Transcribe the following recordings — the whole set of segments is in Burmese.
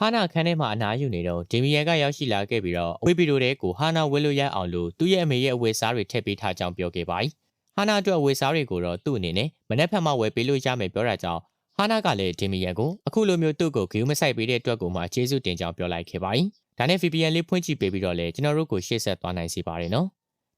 ဟာနာခန်းထဲမှာအနားယူနေတော့ဒေမီယန်ကရောက်ရှိလာခဲ့ပြီးတော့အဝေးဗီတိုတဲကိုဟာနာဝဲလို့ရအောင်လို့သူ့ရဲ့အမေရဲ့အဝေစားတွေထည့်ပေးထားကြောင်းပြောခဲ့ပါ၏ဟာနာအတွက်အဝေစားတွေကိုတော့သူ့အနေနဲ့မနေ့ဖက်မှဝယ်ပေးလို့ရမယ်ပြောတာကြောင့်ဟာနာကလည်းဒေမီယန်ကိုအခုလိုမျိုးသူ့ကိုဂယူးမဆိုင်ပေးတဲ့အတွက်ကိုမှကျေးဇူးတင်ကြောင်းပြောလိုက်ခဲ့ပါ၏ဒါနဲ့ VPN လေးဖွင့်ကြည့်ပေးပြီးတော့လည်းကျွန်တော်တို့ကိုရှေ့ဆက်သွားနိုင်စီပါတယ်နော်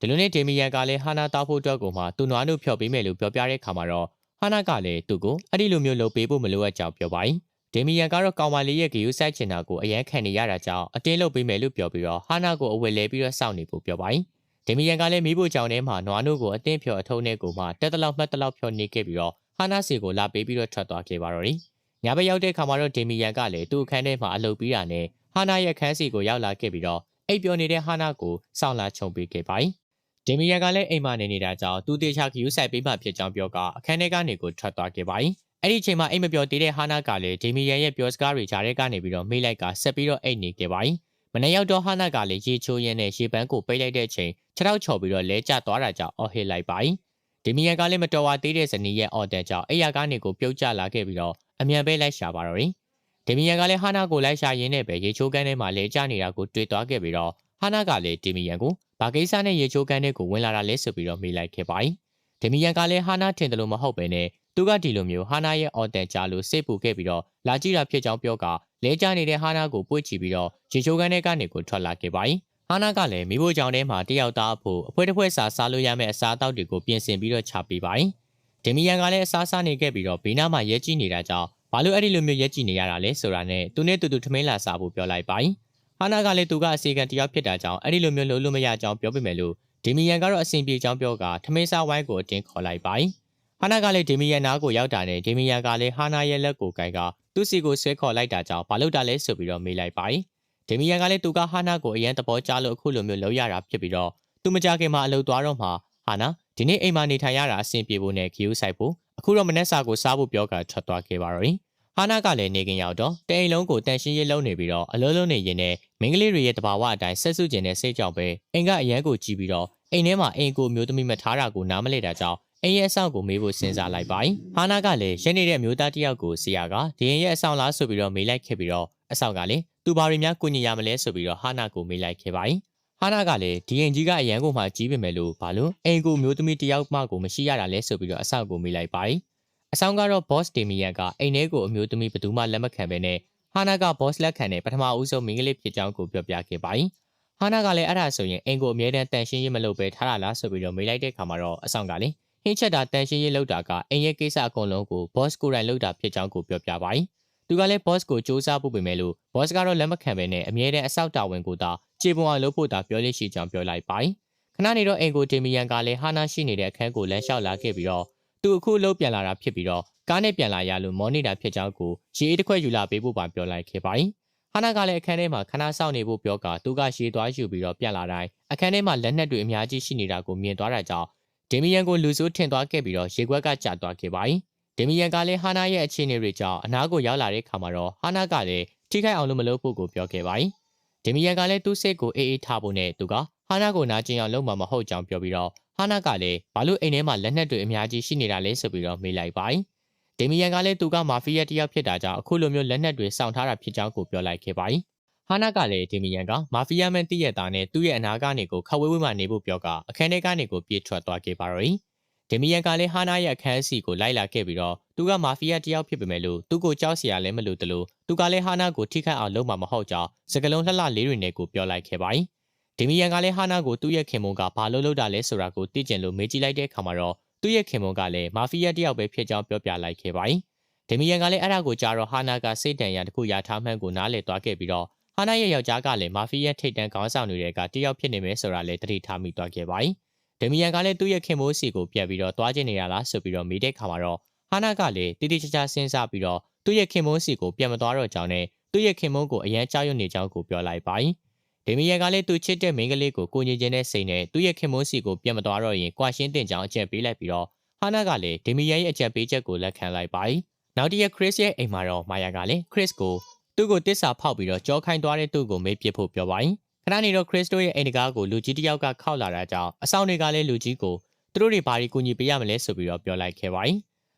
ဒီလိုနဲ့ဒေမီယန်ကလည်းဟာနာတောက်ဖို့အတွက်ကိုမှသူ့နွားတို့ဖျော်ပေးမယ်လို့ပြောပြတဲ့ခါမှာတော့ဟာနာကလည်းသူ့ကိုအဲ့ဒီလိုမျိုးလုပ်ပေးဖို့မလိုအပ်ကြောင်းပြောပါ၏ ဒေမီယန်ကတော့ကောင်မလေးရဲ့ဂယူးဆိုင်ချင်တာကိုအရန်ခံနေရတာကြောင့်အတင်းလုပ်ပေးမယ်လို့ပြောပြီးတော့ဟာနာကိုအဝယ်လဲပြီးတော့စောင့်နေဖို့ပြောပါ၏ဒေမီယန်ကလည်းမိဖို့ကြောင်ထဲမှာနွားတို့ကိုအတင်းဖျော်အထုံးနဲ့ကိုမှတက်တလောက်မှတ်တလောက်ဖျော်နေခဲ့ပြီးတော့ဟာနာစီကိုလာပေးပြီးတော့ထွက်သွားခဲ့ပါတော့တယ်ညဘက်ရောက်တဲ့ခါမှာတော့ဒေမီယန်ကလည်းသူ့အခန်းထဲမှာအလုပ်ပြီးတာနဲ့ဟာနာရဲ့ခန်းစီကိုရောက်လာခဲ့ပြီးတော့အိပ်ပျော်နေတဲ့ဟာနာကိုစောင့်လာချုံပေးခဲ့ပါ၏ဒေမီယန်ကလည်းအိမ်မနေနေတာကြောင့်သူတေချာခယူးဆိုင်ပေးမှဖြစ်ကြောင်းပြောကအခန်းထဲကနေကိုထွက်သွားခဲ့ပါ၏ အဲ့ဒီအချိန်မှာအိမ်မပြောသေးတဲ့ဟာနာကလည်းဒေမီယန်ရဲ့ပြောစကားတွေကြားထဲကနေပြီးတော့မေးလိုက်ကဆက်ပြီးတော့အိတ်နေခဲ့ပါ၏မနေ့ရောက်တော့ဟာနာကလည်းရေချိုးရင်းနဲ့ရေပန်းကိုပိတ်လိုက်တဲ့အချိန်ခြေထောက်ချော်ပြီးတော့လဲကျသွားတာကြောင့်အော်ဟစ်လိုက်ပါ၏ဒေမီယန်ကလည်းမတော်ဝါသေးတဲ့ဇနီးရဲ့အော်တန်ကြောင့်အိယာကနေကိုပြုတ်ကျလာခဲ့ပြီးတော့အမြန်ပဲလိုက်ရှာပါတော့တယ်ဒေမီယန်ကလည်းဟာနာကိုလိုက်ရှာရင်းနဲ့ပဲရေချိုးကန်းထဲမှာလဲကျနေတာကိုတွေ့သွားခဲ့ပြီးတော့ဟာနာကလည်းဒေမီယန်ကိုဘာကိစ္စနဲ့ရေချိုးကန်းထဲကိုဝင်လာတာလဲဆိုပြီးတော့မေးလိုက်ခဲ့ပါ၏ဒေမီယန်ကလည်းဟာနာထင်တယ်လို့မဟုတ်ပဲနဲ့ သူကဒီလိုမျိုးဟာနာရဲ့အော်တန်ကြလို့စိတ်ပူခဲ့ပြီးတော့လာကြည့်တာဖြစ်ကြောင်းပြောကလဲကျနေတဲ့ဟာနာကိုပွေ့ချပြီးတော့ရေချိုးကန်းထဲကနေကိုထွက်လာခဲ့ပါ၏ဟာနာကလည်းမိဖို့ကြောင့်ထဲမှာတယောက်သားအဖို့အဖွဲတစ်ဖွဲစာစားလို့ရမယ့်အစားအသောက်တွေကိုပြင်ဆင်ပြီးတော့ချပေးပါ၏ဒေမီယန်ကလည်းအစားစားနေခဲ့ပြီးတော့ဘေးနားမှာရဲကြည့်နေတာကြောင့်ဘာလို့အဲ့ဒီလိုမျိုးရက်ကြည့်နေရတာလဲဆိုတာနဲ့သူနဲ့တူတူထမင်းလာစားဖို့ပြောလိုက်ပါ၏ဟာနာကလည်းသူကအစီကံတယောက်ဖြစ်တာကြောင့်အဲ့ဒီလိုမျိုးလုံးလို့မရကြောင်းပြောပြမယ်လို့ဒေမီယန်ကတော့အစဉ်ပြေကြောင်းပြောကထမင်းစားဝိုင်းကိုအတင်းခေါ်လိုက်ပါ၏ ဟာနာကလည်းဒေမီယန်နားကိုရောက်တာနဲ့ဒေမီယန်ကလည်းဟာနာရဲ့လက်ကိုကိုင်ကသူ့စီကိုဆွဲခေါ်လိုက်တာကြောင့်ဘာလို့တာလဲဆိုပြီးတော့မေးလိုက်ပါ၏ဒေမီယန်ကလည်းသူကဟာနာကိုအရန်သဘောကျလို့အခုလိုမျိုးလုပ်ရတာဖြစ်ပြီးတော့သူမကြခင်မှာအလုပ်သွားတော့မှဟာနာဒီနေ့အိမ်မှာနေထိုင်ရတာအဆင်ပြေဖို့နဲ့ခီယူဆိုင်ဖို့အခုတော့မနေ့စာကိုစားဖို့ပြောကထွက်သွားခဲ့ပါတော့၏ဟာနာကလည်းနေခင်ရောက်တော့တအိမ်လုံးကိုတန်ရှင်းရေးလုပ်နေပြီးတော့အလုံးလုံးနေရင်နဲ့မင်းကလေးတွေရဲ့တဘာဝအတိုင်းဆက်စုကျင်တဲ့စိတ်ကြောင့်ပဲအိမ်ကအရန်ကိုကြည့်ပြီးတော့အိမ်ထဲမှာအိမ်ကိုမျိုးသမီးမထားတာကိုနားမလဲတာကြောင့် အိမ်ရဲ့အဆောင်ကိုမေးဖို့စဉ်းစားလိုက်ပါ။ဟာနာကလည်းရနေတဲ့အမျိုးသားတစ်ယောက်ကိုဆရာကဒီရင်ရဲ့အဆောင်လားဆိုပြီးတော့မေးလိုက်ခဲ့ပြီးတော့အဆောင်ကလည်းသူဘာတွေများကုညီရမလဲဆိုပြီးတော့ဟာနာကိုမေးလိုက်ခဲ့ပါ။ဟာနာကလည်းဒီရင်ကြီးကအရန်ကိုမှကြီးပေမဲ့လို့ဘာလို့အိမ်ကိုမျိုးသမီးတစ်ယောက်မှကိုမရှိရတာလဲဆိုပြီးတော့အဆောင်ကိုမေးလိုက်ပါ။အဆောင်ကတော့ boss ဒေမီယန်ကအိမ်ထဲကိုအမျိုးသမီးဘယ်သူမှလက်မခံဘဲနဲ့ဟာနာက boss လက်ခံတဲ့ပထမဦးဆုံးမိန်းကလေးဖြစ်ကြောင်းကိုပြောပြခဲ့ပါ။ဟာနာကလည်းအဲ့ဒါဆိုရင်အိမ်ကိုအမြဲတမ်းတန်ရှင်းရေးမလုပ်ပဲထားတာလားဆိုပြီးတော့မေးလိုက်တဲ့ခါမှာတော့အဆောင်ကလည်း ဟင်းချက်တာတန်ရှင်းရေးလုပ်တာကအိမ်ရဲ့ကိစ္စအကုန်လုံးကို boss ကိုယ်တိုင်လုပ်တာဖြစ်ကြောင်းကိုပြောပြပါ၏သူကလည်း boss ကိုစူးစမ်းဖို့ပြင်မယ်လို့ boss ကတော့လက်မခံဘဲနဲ့အမြဲတမ်းအဆောက်တာဝန်ကိုသာခြေပုံအောင်လုပ်ဖို့သာပြောလို့ရှိကြောင်းပြောလိုက်ပါ၏ခဏနေတော့အိမ်ကိုဒေမီယန်ကလည်းဟာနာရှိနေတဲ့အခန်းကိုလမ်းလျှောက်လာခဲ့ပြီးတော့သူအခုအလုပ်ပြန်လာတာဖြစ်ပြီးတော့ကားနဲ့ပြန်လာရလို့မောနေတာဖြစ်ကြောင်းကိုရေအေးတစ်ခွက်ယူလာပေးဖို့ပါပြောလိုက်ခဲ့ပါ၏ဟာနာကလည်းအခန်းထဲမှာခဏစောင့်နေဖို့ပြောကသူကရှည်သွားယူပြီးတော့ပြန်လာတိုင်းအခန်းထဲမှာလက်နက်တွေအများကြီးရှိနေတာကိုမြင်သွားတာကြောင့် ဒေမီယန်ကိုလူဆိုးထင်သွားခဲ့ပြီးတော့ရေခွက်ကကျသွားခဲ့ပါ၏ဒေမီယန်ကလည်းဟာနာရဲ့အခြေအနေတွေကြောင့်အနားကိုရောက်လာတဲ့ခါမှာတော့ဟာနာကလည်းထိခိုက်အောင်လို့မလုပ်ဖို့ကိုပြောခဲ့ပါ၏ဒေမီယန်ကလည်းသူ့စိတ်ကိုအေးအေးထားဖို့နဲ့သူကဟာနာကိုနာကျင်အောင်လုပ်မှာမဟုတ်ကြောင်းပြောပြီးတော့ဟာနာကလည်းဘာလို့အိမ်ထဲမှာလက်နက်တွေအများကြီးရှိနေတာလဲဆိုပြီးတော့မေးလိုက်ပါ၏ဒေမီယန်ကလည်းသူကမာဖီးယားတယောက်ဖြစ်တာကြောင့်အခုလိုမျိုးလက်နက်တွေစောင့်ထားတာဖြစ်ကြောင်းကိုပြောလိုက်ခဲ့ပါ၏ ဟာနာကလည်းဒေမီယန်ကမာဖီးယားမန်တည့်ရတာနဲ့သူ့ရဲ့အနာကနေကိုခဝဲဝဲမှနေဖို့ပြောကအခန်းထဲကနေကိုပြေးထွက်သွားခဲ့ပါတော့၏ဒေမီယန်ကလည်းဟာနာရဲ့အခန်းစီကိုလိုက်လာခဲ့ပြီးတော့သူကမာဖီးယားတယောက်ဖြစ်ပေမဲ့လို့သူ့ကိုကြောက်စရာလည်းမလိုတလို့သူကလည်းဟာနာကိုထိခိုက်အောင်လုပ်မှာမဟုတ်ကြောင်းစကလုံးလှလှလေးတွေနဲ့ကိုပြောလိုက်ခဲ့ပါ၏ဒေမီယန်ကလည်းဟာနာကိုသူ့ရဲ့ခင်မုန်းကဘာလို့လုပ်တာလဲဆိုတာကိုသိကျင်လို့မေးကြည့်လိုက်တဲ့အခါမှာတော့သူ့ရဲ့ခင်မုန်းကလည်းမာဖီးယားတယောက်ပဲဖြစ်ကြောင်းပြောပြလိုက်ခဲ့ပါ၏ဒေမီယန်ကလည်းအဲ့ဒါကိုကြားတော့ဟာနာကစိတ်တန်ရတခုရထားမှန်းကိုနားလည်သွားခဲ့ပြီးတော့ ဟာနာရဲ့ယောက်ျားကလည်းမာဖီးယားထိတ်တန်းခေါင်းဆောင်တွေကတယောက်ဖြစ်နေမယ်ဆိုတာလည်းတတိထားမိသွားခဲ့ပါ၏ဒမီယန်ကလည်းသူ့ရဲ့ခင်မိုးစီကိုပြတ်ပြီးတော့သွားကျင်နေရလားဆိုပြီးတော့မိတဲ့ခါမှာတော့ဟာနာကလည်းတိတိကျကျစဉ်းစားပြီးတော့သူ့ရဲ့ခင်မိုးစီကိုပြတ်မသွားတော့ကြောင်းနဲ့သူ့ရဲ့ခင်မိုးကိုအရန်ကြောက်ရွံ့နေကြောင်းကိုပြောလိုက်ပါ၏ဒေမီယန်ကလည်းသူချစ်တဲ့မိန်းကလေးကိုကိုညင်ခြင်းနဲ့စိတ်နဲ့သူ့ရဲ့ခင်မိုးစီကိုပြတ်မသွားတော့ရင်ကွာရှင်းတင်ကြောင်းအကြံပေးလိုက်ပြီးတော့ဟာနာကလည်းဒေမီယန်ရဲ့အကြံပေးချက်ကိုလက်ခံလိုက်ပါ၏နောက်တစ်ရက်ခရစ်ရဲ့အိမ်မှာတော့မာယာကလည်းခရစ်ကို သူ့ကိုတစ္ဆာဖောက်ပြီးတော့ကြောခိုင်းသွားတဲ့သူ့ကိုမေးပစ်ဖို့ပြောပါ၏ခဏနေတော့ခရစ်တိုရဲ့အိမ်တကားကိုလူကြီးတစ်ယောက်ကခောက်လာတာကြောင့်အဆောင်တွေကလည်းလူကြီးကိုသူတို့တွေဘာတွေကူညီပေးရမလဲဆိုပြီးတော့ပြောလိုက်ခဲ့ပါ යි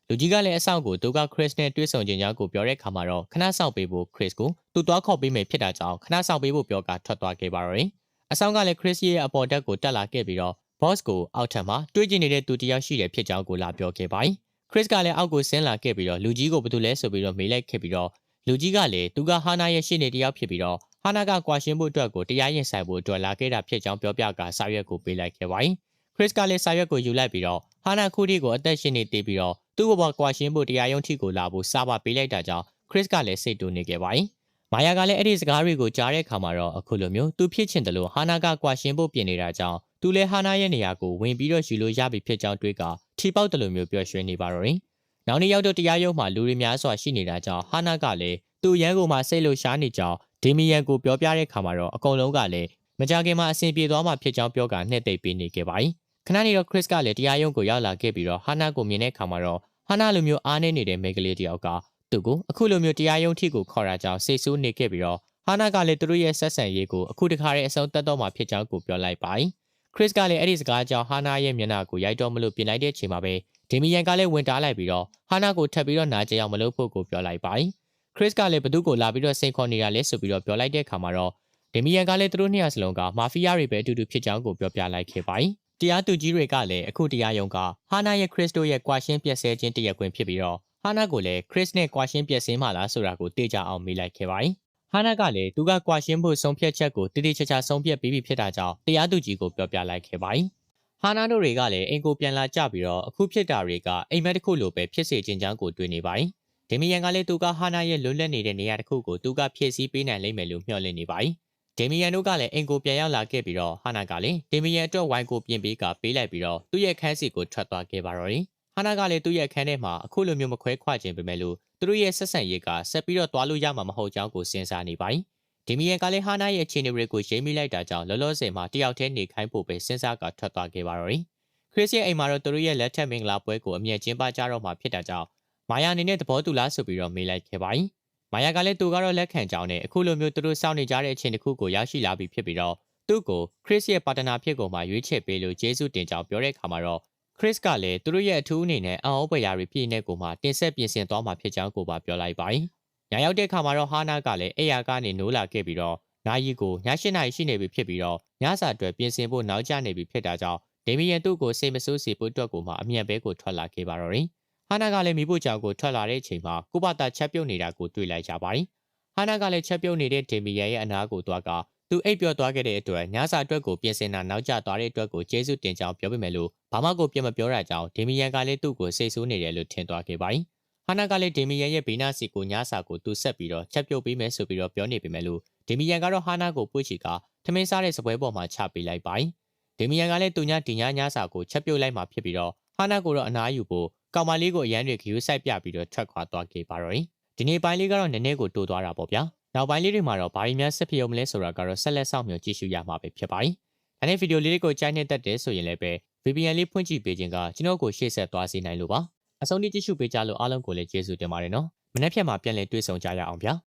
လူကြီးကလည်းအဆောက်ကိုသူကခရစ်နဲ့တွေ့ဆုံခြင်းကြောင့်ကိုပြောတဲ့ခါမှာတော့ခဏဆောင်ပေးဖို့ခရစ်ကိုသူသွားခေါ်ပေးမယ်ဖြစ်တာကြောင့်ခဏဆောင်ပေးဖို့ပြောကထွက်သွားခဲ့ပါတော့တယ်အဆောင်ကလည်းခရစ်ရဲ့အပေါ်တက်ကိုတက်လာခဲ့ပြီးတော့ boss ကိုအောက်ထပ်မှာတွေးကြည့်နေတဲ့သူတယောက်ရှိတယ်ဖြစ်ကြောင်းကိုလာပြောခဲ့ပါတယ်ခရစ်ကလည်းအောက်ကိုဆင်းလာခဲ့ပြီးတော့လူကြီးကိုဘာလို့လဲဆိုပြီးတော့မေးလိုက်ခဲ့ပြီးတော့ လူကြီးကလည်းသူကဟာနာရဲ့ရှေ့နေတယောက်ဖြစ်ပြီးတော့ဟာနာကကွာရှင်းဖို့အတွက်ကိုတရားရင်ဆိုင်ဖို့အတွက်လာခဲ့တာဖြစ်ကြောင်းပြောပြကစာရွက်ကိုပေးလိုက်ခဲ့ပါတယ်ခရစ်ကလည်းစာရွက်ကိုယူလိုက်ပြီးတော့ဟာနာခုတီကိုအသက်ရှင်နေတည်ပြီးတော့သူ့ဘဝကွာရှင်းဖို့တရားရုံးထိကိုလာဖို့စာပါပေးလိုက်တာကြောင့်ခရစ်ကလည်းစိတ်တူနေခဲ့ပါတယ်မာယာကလည်းအဲ့ဒီစကားတွေကိုကြားတဲ့အခါမှာတော့အခုလိုမျိုးသူဖြစ်ချင်တယ်လို့ဟာနာကကွာရှင်းဖို့ပြင်နေတာကြောင့်သူလည်းဟာနာရဲ့နေရာကိုဝင်ပြီးတော့ယူလို့ရပြီဖြစ်ကြောင်းတွေးကထီပေါက်တယ်လို့မျိုးပြောရွှင်နေပါတော့တယ်။ နောက်နေ့ရောက်တော့တရားရုံးမှာလူတွေများစွာရှိနေတာကြောင့်ဟာနာကလည်းသူ့ရန်ကိုမှစိတ်လို့ရှားနေကြောင်းဒေမီယန်ကိုပြောပြတဲ့အခါမှာတော့အကုန်လုံးကလည်းမကြခင်မှာအဆင်ပြေသွားမှဖြစ်ကြောင်းပြောကနှက်သိပ်ပေးနေခဲ့ပါတယ်။ခဏနေတော့ခရစ်ကလည်းတရားရုံးကိုရောက်လာခဲ့ပြီးတော့ဟာနာကိုမြင်တဲ့အခါမှာတော့ဟာနာလိုမျိုးအားနေနေတဲ့မိန်းကလေးတယောက်ကသူ့ကိုအခုလိုမျိုးတရားရုံးထိကိုခေါ်တာကြောင့်စိတ်ဆိုးနေခဲ့ပြီးတော့ဟာနာကလည်းသူတို့ရဲ့ဆက်ဆံရေးကိုအခုတခါတည်းအဆုံးသတ်တော့မှဖြစ်ကြောင်းကိုပြောလိုက်ပါတယ် ခရစ်ကလည်းအဲ့ဒီစကားကြောင့်ဟာနာရဲ့မျက်နှာကိုရိုက်တော့မလို့ပြင်လိုက်တဲ့အချိန်မှာပဲဒေမီယန်ကလည်းဝင်တားလိုက်ပြီးတော့ဟာနာကိုထပ်ပြီးတော့နာကျင်အောင်မလုပ်ဖို့ကိုပြောလိုက်ပါတယ်ခရစ်ကလည်းဘသူ့ကိုလာပြီးတော့စိန်ခေါ်နေတာလဲဆိုပြီးတော့ပြောလိုက်တဲ့အခါမှာတော့ဒေမီယန်ကလည်းသူတို့နှစ်ယောက်စလုံးကမာဖီးယားတွေပဲအတူတူဖြစ်ကြောင်းကိုပြောပြလိုက်ခဲ့ပါတယ်တရားသူကြီးတွေကလည်းအခုတရားရုံးကဟာနာရဲ့ခရစ်တို့ရဲ့ကွာရှင်းပြက်ဆဲခြင်းတရက်ကွင်းဖြစ်ပြီးတော့ဟာနာကိုလည်းခရစ်နဲ့ကွာရှင်းပြက်ဆင်းမှလားဆိုတာကိုသိကြအောင်မေးလိုက်ခဲ့ပါတယ် ဟာနာကလည်းသူကကွာရှင်းဖို့ဆုံးဖြတ်ချက်ကိုတိတိကျကျဆုံးဖြတ်ပြီးပြီဖြစ်တာကြောင့်တရားသူကြီးကိုပြောပြလိုက်ခဲ့ပါတယ်။ဟာနာတို့တွေကလည်းအင်ကိုပြန်လာကြပြီးတော့အခုဖြစ်တာတွေကအိမ်မက်တစ်ခုလိုပဲဖြစ်စေခြင်းကြောင့်ကိုတွေ့နေပါတယ်။ဒေမီယန်ကလည်းသူကဟာနာရဲ့လွတ်လပ်နေတဲ့နေရာတစ်ခုကိုသူကဖြည့်ဆည်းပေးနိုင်လိမ့်မယ်လို့မျှော်လင့်နေပါတယ်။ဒေမီယန်တို့ကလည်းအင်ကိုပြန်ရောက်လာခဲ့ပြီးတော့ဟာနာကလည်းဒေမီယန်အတွက်ဝိုင်းကိုပြင်ပေးကပေးလိုက်ပြီးတော့သူ့ရဲ့ခန်းစီကိုထွက်သွားခဲ့ပါတော့တယ်။ ဟာနာကလည်းသူ့ရဲ့ခန်းထဲမှာအခုလိုမျိုးမခွဲခွာခြင်းပဲမဲ့လို့သူတို့ရဲ့ဆက်ဆံရေးကဆက်ပြီးတော့သွားလို့ရမှာမဟုတ်ကြောင်းကိုစဉ်းစားနေပါတယ်။ဒီမီယန်ကလည်းဟာနာရဲ့အခြေအနေတွေကိုရိပ်မိလိုက်တာကြောင့်လောလောဆယ်မှာတယောက်တည်းနေခိုင်းဖို့ပဲစဉ်းစားကထွက်သွားခဲ့ပါတော့တယ်။ခရစ်ရဲ့အိမ်မှာတော့သူတို့ရဲ့လက်ထက်မင်္ဂလာပွဲကိုအမြဲကျင်းပကြတော့မှာဖြစ်တာကြောင့်မာယာအနေနဲ့သဘောတူလားဆိုပြီးတော့မေးလိုက်ခဲ့ပါတယ်။မာယာကလည်းသူကတော့လက်ခံကြောင်းနဲ့အခုလိုမျိုးသူတို့စောင့်နေကြတဲ့အချိန်တစ်ခုကိုရောက်ရှိလာပြီဖြစ်ပြီးတော့သူ့ကိုခရစ်ရဲ့ပါတနာဖြစ်ကုန်မှာရွေးချယ်ပေးလို့ဂျေဆုတင်ကြောင်းပြောတဲ့အခါမှာတော့ ခရစ်ကလည်းသူတို့ရဲ့အထူးအနေနဲ့အံ့ဩဖွယ်ရာတွေပြည်နေကိုမှတင်ဆက်ပြင်ဆင်သွားမှာဖြစ်ကြောင်းကိုပါပြောလိုက်ပါတယ်။ညရောက်တဲ့အခါမှာတော့ဟာနာကလည်းအိယာကနေနိုးလာခဲ့ပြီးတော့နာယီကိုည၈နာရီရှိနေပြီဖြစ်ပြီးတော့ညစာအတွက်ပြင်ဆင်ဖို့နောက်ကျနေပြီဖြစ်တာကြောင့်ဒေမီယန်သူ့ကိုစိတ်မဆိုးစေဖို့အတွက်ကိုမှအမြန်ပဲကိုထွက်လာခဲ့ပါတော့တယ်။ဟာနာကလည်းမိဖို့ကြောင်ကိုထွက်လာတဲ့အချိန်မှာကုပတာချက်ပြုတ်နေတာကိုတွေ့လိုက်ကြပါတယ်။ဟာနာကလည်းချက်ပြုတ်နေတဲ့ဒေမီယန်ရဲ့အနာကိုသွားက သူအိပ်ပျော်သွားခဲ့တဲ့အတွက်ညစာအတွက်ကိုပြင်ဆင်တာနောက်ကျသွားတဲ့အတွက်ကိုကျေးဇူးတင်ကြောင်းပြောပြမယ်လို့ဘာမှကိုပြင်မပြောတာကြောင့်ဒေမီယန်ကလည်းသူ့ကိုစိတ်ဆိုးနေတယ်လို့ထင်သွားခဲ့ပါတယ်။ဟာနာကလည်းဒေမီယန်ရဲ့ဘေးနားစီကိုညစာကိုသူဆက်ပြီးတော့ချက်ပြုတ်ပေးမယ်ဆိုပြီးတော့ပြောနေပေမဲ့လို့ဒေမီယန်ကတော့ဟာနာကိုပွေ့ချီကထမင်းစားတဲ့စပွဲပေါ်မှာချပေးလိုက်ပါတယ်။ဒေမီယန်ကလည်းသူညဒီညညစာကိုချက်ပြုတ်လိုက်မှဖြစ်ပြီးတော့ဟာနာကိုတော့အနားယူဖို့ကောင်မလေးကိုအရန်တွေခရူးဆိုင်ပြပြီးတော့ထွက်ခွာသွားခဲ့ပါတော့တယ်။ဒီနေ့ပိုင်းလေးကတော့နည်းနည်းကိုတိုးသွားတာပေါ့ဗျာ။ နောက်ပိုင်းလေးတွေမှာတော့ဘာတွေများဆက်ဖြစ်အောင်မလဲဆိုတာကတော့ဆက်လက်ဆောင်မျိုးကြည့်ရှုရမှာပဲဖြစ်ပါတယ်။ဒါနဲ့ဗီဒီယိုလေးတွေကိုကြိုက်နေတတ်တယ်ဆိုရင်လည်းပဲ VPN လေးဖွင့်ကြည့်ပေးခြင်းကကျွန်တော်ကိုရှေ့ဆက်သွားစေနိုင်လို့ပါ။အဆုံးထိကြည့်ရှုပေးကြလို့အားလုံးကိုလည်းကျေးဇူးတင်ပါတယ်နော်။မနေ့ဖြတ်မှာပြန်လည်တွေ့ဆုံကြရအောင်ဗျာ။